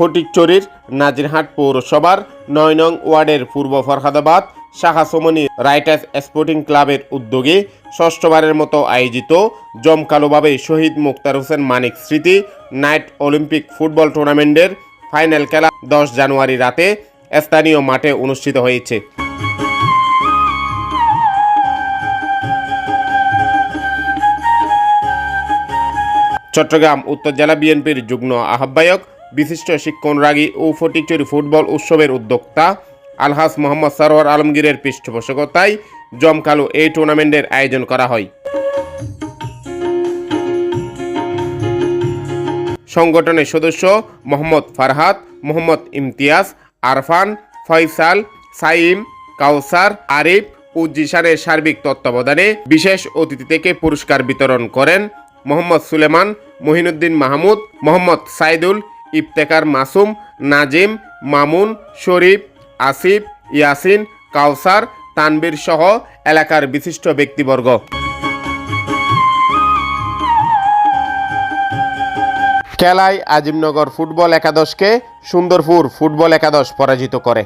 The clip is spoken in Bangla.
ফটিকচুরির নাজিরহাট পৌরসভার নয় নং ওয়ার্ডের পূর্ব ফরহাদাবাদ শাখা সমনি রাইটার্স স্পোর্টিং ক্লাবের উদ্যোগে ষষ্ঠবারের মতো আয়োজিত জমকালোভাবে শহীদ মুক্তার হোসেন মানিক স্মৃতি নাইট অলিম্পিক ফুটবল টুর্নামেন্টের ফাইনাল খেলা দশ জানুয়ারি রাতে স্থানীয় মাঠে অনুষ্ঠিত হয়েছে। চট্টগ্রাম উত্তর জেলা বিএনপির যুগ্ম আহ্বায়ক বিশিষ্ট শিক্ষণরাগী ও ফটিকচুরি ফুটবল উৎসবের উদ্যোক্তা আলহাস মোহাম্মদ সরোয়ার আলমগীরের পৃষ্ঠপোষকতায় জমকালো এই টুর্নামেন্টের আয়োজন করা হয়। সংগঠনের সদস্য মোহাম্মদ ফারহাদ মোহাম্মদ ইমতিয়াজ, আরফান, ফয়সাল, সাইম, কাউসার, আরিফ ও জিশানের সার্বিক তত্ত্বাবধানে বিশেষ অতিথি থেকে পুরস্কার বিতরণ করেন মোহাম্মদ সুলেমান, মহিনুদ্দিন মাহমুদ, মোহাম্মদ সাইদুল ইফতেকার মাসুম, নাজিম, মামুন, শরীফ, আসিফ, ইয়াসিন, কাউসার, তানবির সহ এলাকার বিশিষ্ট ব্যক্তিবর্গ। খেলায় আজিমনগর ফুটবল একাদশকে সুন্দরপুর ফুটবল একাদশ পরাজিত করে।